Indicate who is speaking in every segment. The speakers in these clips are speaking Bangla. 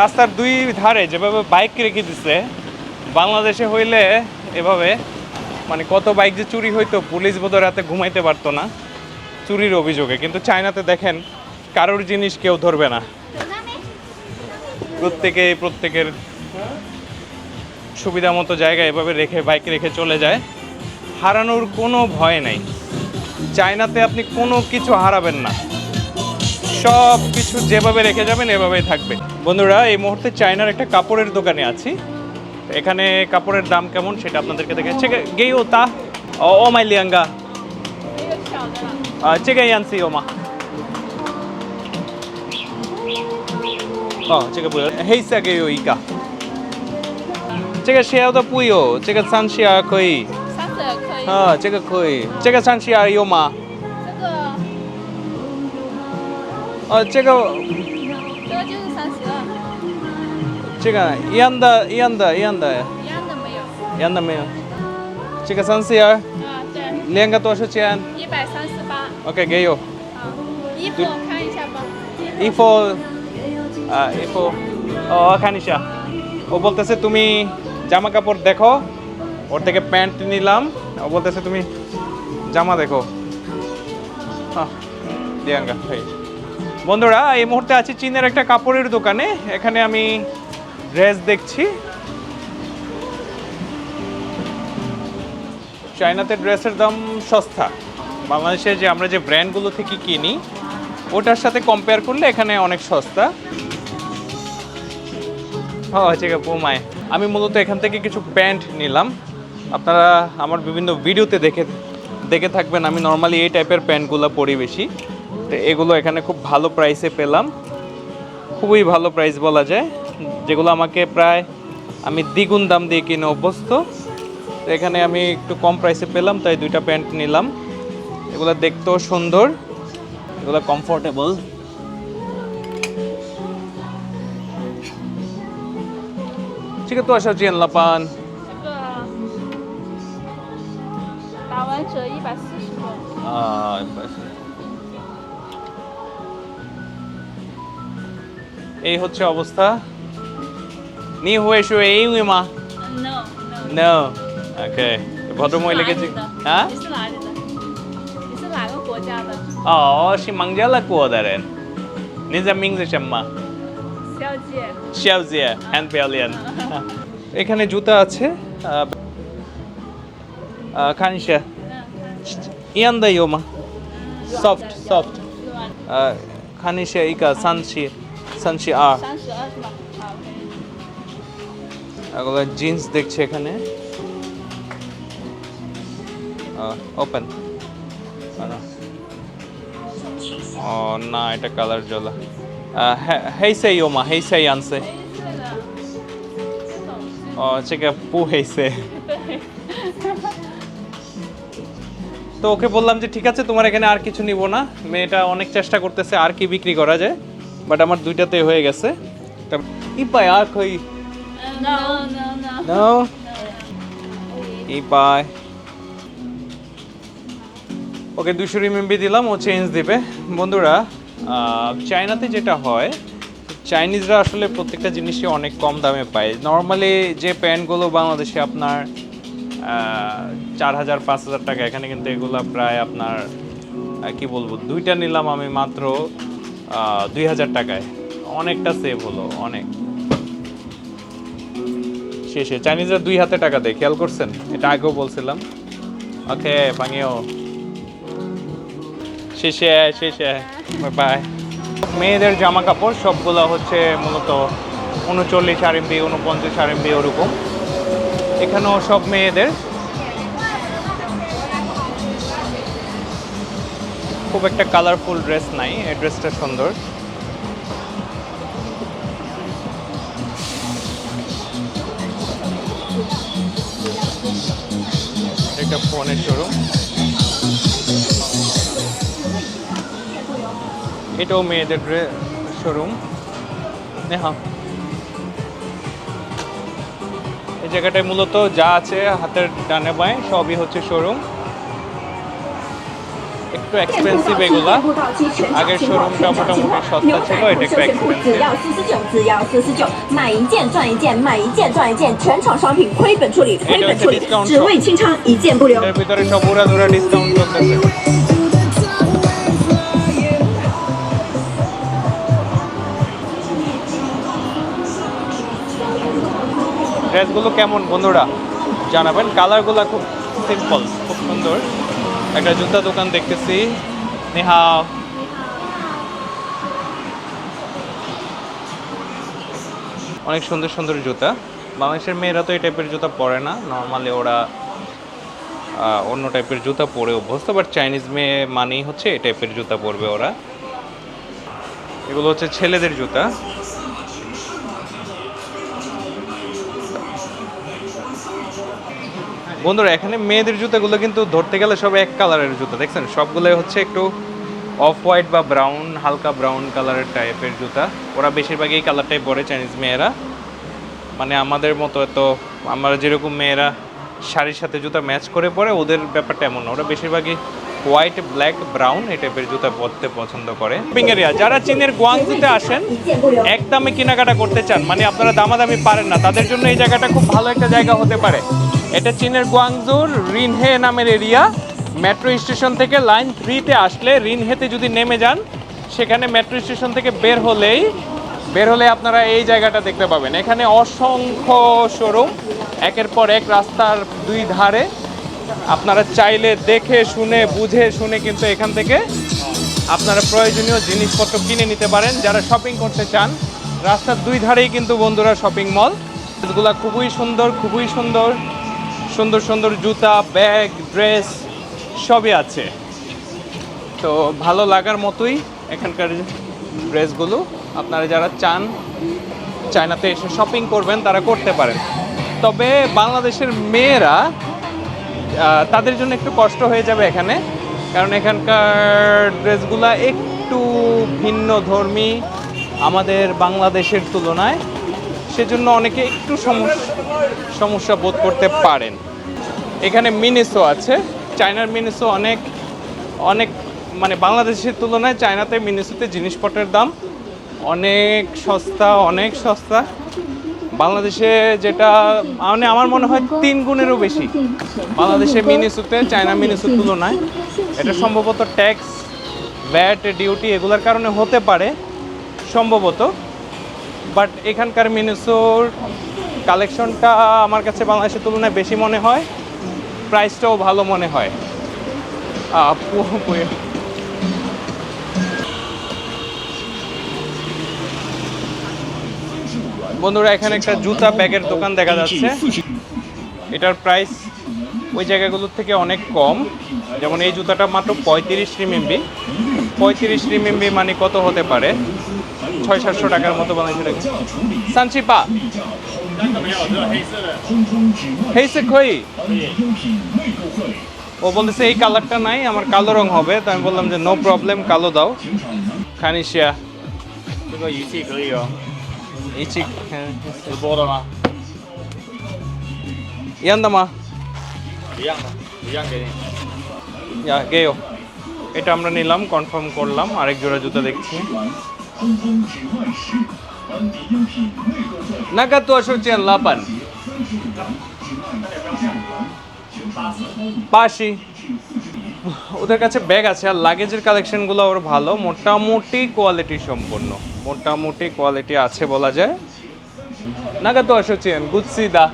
Speaker 1: রাস্তার দুই ধারে যেভাবে বাইক রেখে দিছে, বাংলাদেশে হইলে এভাবে মানে কত বাইক যে চুরি হইতো, পুলিশ বোধহয় রাতে ঘুমাইতে পারতো না চুরির অভিযোগে। কিন্তু চায়নাতে দেখেন, কারোর জিনিস কেউ ধরবে না। প্রত্যেকে প্রত্যেকের সুবিধা মতো জায়গায় এভাবে রেখে বাইক রেখে চলে যায়। হারানোর কোনো ভয় নাই। চায়নাতে আপনি কোনো কিছু হারাবেন না। সব কিছু যেভাবে রেখে যাবেন এভাবেই থাকবে। বন্ধুরা এই মুহূর্তে চায়নার একটা কাপড়ের দোকানে আছি। এখানে কাপড়ের দাম কেমন সেটা আপনাদেরকে দেখে গেই ও তা? ও মাই লিয়াঙ্গা। চেগাই
Speaker 2: আনছি ওমা ও মা। পুয়ো চেকে হ্যাঁ
Speaker 1: চেকে মা। 어, 제가 제가 이한다
Speaker 2: 이한다 이한다
Speaker 1: 이한다 매요 제가 산시얼
Speaker 2: 랭가
Speaker 1: 도시 첸 138
Speaker 2: 오케이 게요
Speaker 1: 이포
Speaker 2: 칸이샤 봐 이포 아 이포
Speaker 1: 어 칸이샤 ও বলতেছে তুমি জামা কাপড় দেখো ওর থেকে প্যান্ট নিলাম ও বলতেছে তুমি জামা দেখো হ্যাঁ দিয়াঙ্গা হ্যাঁ বন্ধুরা, এই মুহূর্তে আছি চীনের একটা কাপড়ের দোকানে। এখানে আমি ড্রেস দেখছি। চায়নাতে ড্রেসের দাম সস্তা। বাংলাদেশে যে আমরা যে ব্র্যান্ডগুলো থেকে কিনি, ওটার সাথে কম্পেয়ার করলে এখানে অনেক সস্তা। ও ঠিক আছে পুমায় আমি মূলত এখান থেকে কিছু প্যান্ট নিলাম। আপনারা আমার বিভিন্ন ভিডিওতে দেখে দেখে থাকবেন। আমি নর্মালি এই টাইপের প্যান্টগুলো পরি বেশি। তো এগুলো এখানে খুব ভালো প্রাইসে পেলাম। খুবই ভালো প্রাইস বলা যায়। যেগুলো আমাকে প্রায় আমি দ্বিগুণ দাম দিয়ে কিনে অভ্যস্ত। তো এখানে আমি একটু কম প্রাইসে পেলাম তাই দুইটা প্যান্ট নিলাম। এগুলো দেখতেও সুন্দর। এগুলো কমফোর্টেবল
Speaker 2: ঠিক আছে তো আশা
Speaker 1: হচ্ছি আনলাপান uh, এই হচ্ছে অবস্থা। নি হুয়েশু এই উই মা নো ওকে ভদ্রময় ভদ্রমহিলাকে হ্যাঁ? ও সে মাংজালা কুয়াদারেন নিজের
Speaker 2: মিংজে শ্যাম্মা
Speaker 1: শিয়াউজিয়া হ্যান্ড পেয়ালিয়ান এখানে জুতা আছে
Speaker 2: খানিশা।
Speaker 1: ইয়ান্দাই মা সফট সফট খানিশা। ইকা সানশিয়া সানসি সানসি আর
Speaker 2: 三十二是吧？好。
Speaker 1: এগুলো জিন্স দেখছি এখানে ওপেন ও না এটা কালার জ্বলা হেইসে ইয়োমা হেইসে আনছে
Speaker 2: 黑色的。这种是。
Speaker 1: ও চেকে পু হেইসে
Speaker 2: 对。
Speaker 1: তো ওকে বললাম যে ঠিক আছে তোমার এখানে আর কিছু নিব না মেয়েটা অনেক চেষ্টা করতেছে আর কি বিক্রি করা যায় বাট আমার দুইটাতে হয়ে গেছে। ইপাই, আর কই. নো ইপাই। ওকে দুশো রিমেম্বি দিলাম, ও চেঞ্জ দিবে। বন্ধুরা চায়নাতে যেটা হয়, চাইনিজরা আসলে প্রত্যেকটা জিনিসই অনেক কম দামে পায়। নর্মালি যে প্যান্টগুলো বাংলাদেশে আপনার চার হাজার, পাঁচ হাজার টাকা, এখানে কিন্তু এগুলো প্রায় আপনার কি বলব, দুইটা নিলাম আমি মাত্র। দুই হাজার টাকায়। অনেকটা সেভ হলো, অনেক। শেষে চাইনিজরা দুই হাতে টাকা দেয়, খেয়াল করছেন? এটা আগেও বলছিলাম। ওকে পাঙিও শেষে শেষে বাই। মেয়েদের জামা কাপড় সবগুলো হচ্ছে মূলত উনচল্লিশ আরএমবি, উনপঞ্চাশ আর আরএমবি ওরকম। এখানেও সব মেয়েদের। খুব একটা কালারফুল ড্রেস নাই, এই ড্রেসটা সুন্দর। একটা ফোনের শোরুম এটাও মেয়েদের ড্রেস শোরুম নেহা। এই জায়গাটায় মূলত যা আছে হাতের ডানে বাঁয়ে সবই হচ্ছে শোরুম একটু এক্সপেন্সিভ এগুলা। আগের শোরুমটা মোটামুটি সস্তা ছিল, এটা একটু এক্সপেন্সিভ ভিতরে সব ওরা ধরা ডিসকাউন্ট চলতেছে। ড্রেসগুলো কেমন বন্ধুরা? জানাবেন। কালারগুলো খুব সিম্পল খুব সুন্দর। একটা জুতা দোকান দেখতেছি। নেহা। অনেক সুন্দর সুন্দর জুতা। বাংলাদেশের মেয়েরা তো এই টাইপের জুতা পরে না। নর্মালি ওরা অন্য টাইপের জুতা পরে অভ্যস্ত বাট চাইনিজ মেয়ে মানেই হচ্ছে এই টাইপের জুতা পরবে ওরা। এগুলো হচ্ছে ছেলেদের জুতা। বন্ধুরা, এখানে মেয়েদের জুতাগুলো কিন্তু ধরতে গেলে সব এক কালারের জুতা, দেখছেন? সবগুলো হচ্ছে একটু অফ হোয়াইট বা ব্রাউন, হালকা ব্রাউন কালারের টাইপের জুতা। ওরা বেশিরভাগই এই কালারটাই পরে, চাইনিজ মেয়েরা। মানে আমাদের মতো এত, আমরা যেরকম মেয়েরা শাড়ির সাথে জুতা ম্যাচ করে পরে, ওদের ব্যাপারটা এমন না। ওরা বেশিরভাগই হোয়াইট, ব্ল্যাক, ব্রাউন এই টাইপের জুতা পরতে পছন্দ করে। এরিয়া যারা চীনের গুয়াংজুতে আসেন একদমে কেনাকাটা করতে চান মানে আপনারা দামাদামি পারেন না, তাদের জন্য এই জায়গাটা খুব ভালো একটা জায়গা হতে পারে। এটা চীনের গুয়াংজুর রিনহে নামের এরিয়া। মেট্রো স্টেশন থেকে লাইন থ্রিতে আসলে রিনহেতে যদি নেমে যান, সেখানে মেট্রো স্টেশন থেকে বের হলেই, বের হলে আপনারা এই জায়গাটা দেখতে পাবেন। এখানে অসংখ্য শোরুম, একের পর এক রাস্তার দুই ধারে। আপনারা চাইলে দেখে, শুনে, বুঝে, শুনে কিন্তু এখান থেকে আপনারা প্রয়োজনীয় জিনিসপত্র কিনে নিতে পারেন। যারা শপিং করতে চান, রাস্তার দুই ধারেই কিন্তু বন্ধুরা শপিং মল। এগুলো খুবই সুন্দর খুবই সুন্দর। সুন্দর সুন্দর জুতা, ব্যাগ, ড্রেস, সবই আছে। তো ভালো লাগার মতোই এখানকার ড্রেসগুলো। আপনারা যারা চান, চায়নাতে এসে শপিং করবেন, তারা করতে পারেন। তবে বাংলাদেশের মেয়েরা তাদের জন্য একটু কষ্ট হয়ে যাবে এখানে। কারণ এখানকার ড্রেসগুলা একটু ভিন্ন ধর্মী আমাদের বাংলাদেশের তুলনায়। সেজন্য অনেকে একটু সমস্যা বোধ করতে পারেন। এখানে মিনিসো আছে। চায়নার মিনিসো অনেক অনেক মানে বাংলাদেশের তুলনায় চায়নাতে মিনিসোতে জিনিসপত্রের দাম অনেক সস্তা অনেক সস্তা। বাংলাদেশে যেটা মানে আমার মনে হয় তিন গুণেরও বেশি। বাংলাদেশে মিনিসোতে, চায়না মিনিসোর তুলনায়। এটা সম্ভবত ট্যাক্স, ভ্যাট, ডিউটি এগুলোর কারণে হতে পারে, সম্ভবত। বাট এখানকার মিনিসোর কালেকশনটা আমার কাছে বাংলাদেশের তুলনায় বেশি মনে হয়। প্রাইসটাও ভালো মনে হয়। বন্ধুরা, এখানে একটা জুতা ব্যাগের দোকান দেখা যাচ্ছে। এটার প্রাইস ওই জায়গাগুলোর থেকে অনেক কম। যেমন এই জুতাটা মাত্র পঁয়ত্রিশ রিমিম্বি। পঁয়ত্রিশ রিমিম্বি মানে কত হতে পারে? ছয় সাতশো টাকার মতো বানাইছে রাখি সানচি পা হেইসে খই। ও বলতেছে এই কালারটা নাই আমার কালো রং হবে। তো আমি বললাম যে নো প্রবলেম কালো দাও। খানিশিয়া। হ্যাঁ। এটা আমরা নিলাম কনফার্ম করলাম। আরেক জোড়া জুতা দেখছি। নাকা তো আসছেন লাপান পাশি ওদের কাছে ব্যাগ আছে আর লাগেজের কালেকশনগুলো ওর ভালো মোটামুটি কোয়ালিটি সম্পন্ন মোটামুটি কোয়ালিটি আছে বলা যায় নাকা তো আসছেন গুচ্ছি দা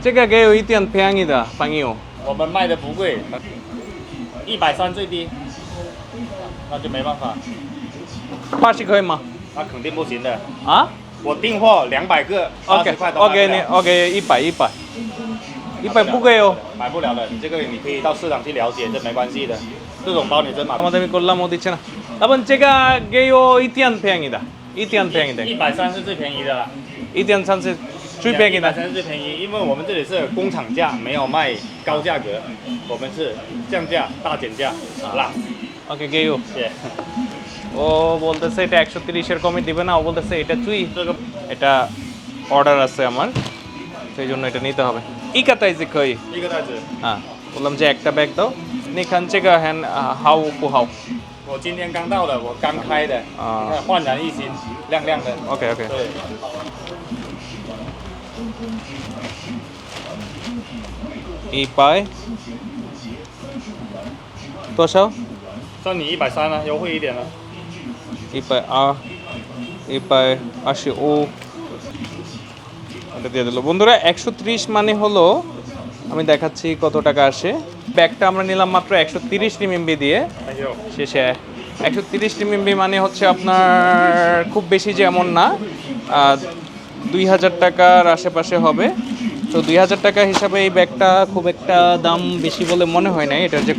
Speaker 1: 这个给我一点便宜的朋友。
Speaker 3: 我们卖的不贵，一百三最低， 那就没办法。
Speaker 1: 八十可以吗？
Speaker 3: 那肯定不行的。
Speaker 1: 啊？
Speaker 3: 我订货两百个，八十块都买不
Speaker 1: 你。OK，OK，一百一百，一百不贵哦。
Speaker 3: 买不了的，你这个你可以到市场去了解，这没关系的。这种包你真买。我这边够那么多钱了。
Speaker 1: 那么这个给我一点便宜的，一点便宜的。
Speaker 3: 一百三是最便宜的了。
Speaker 1: 一点三
Speaker 3: 是。最
Speaker 1: 便
Speaker 3: 宜的，才是最便宜，因为我们这里是工厂价，没有卖高价格，我们是降价大减价，好了。
Speaker 1: ওকে গেও
Speaker 3: 谢谢。
Speaker 1: ও বলতেছে এটা একশো তিরিশের কমে দিবে না ও বলতেছে এটা চুই
Speaker 3: 这个
Speaker 1: এটা অর্ডার আছে আমার সেই জন্য এটা নিতে হবে ই কাতাই যে কই
Speaker 3: 一个袋子，
Speaker 1: হ্যাঁ বললাম যে একটা ব্যাগ দাও 你看这个很啊好不好
Speaker 3: 我今天刚到的，我刚开的，
Speaker 1: 啊
Speaker 3: 你看焕然一新，亮亮的。
Speaker 1: ？OK OK，
Speaker 3: 对，
Speaker 1: 一百多少？
Speaker 3: 算你一百三了，优惠一点了。
Speaker 1: 一百二一百আশি ও এটা দিয়ে দিল বন্ধুরা একশো ত্রিশ মানে হলো আমি দেখাচ্ছি কত টাকা আসে ব্যাগটা আমরা নিলাম মাত্র একশো তিরিশ রিমিম্বি দিয়ে
Speaker 3: 哎呦，
Speaker 1: শেষে একশো তিরিশ রিমিম্বি মানে হচ্ছে আপনার খুব বেশি যে এমন না দুই হাজার টাকার আশেপাশে হবে তো দুই হাজার টাকা হিসাবে এই ব্যাগটা খুব একটা দাম বেশি বলে মনে হয় না এটার যে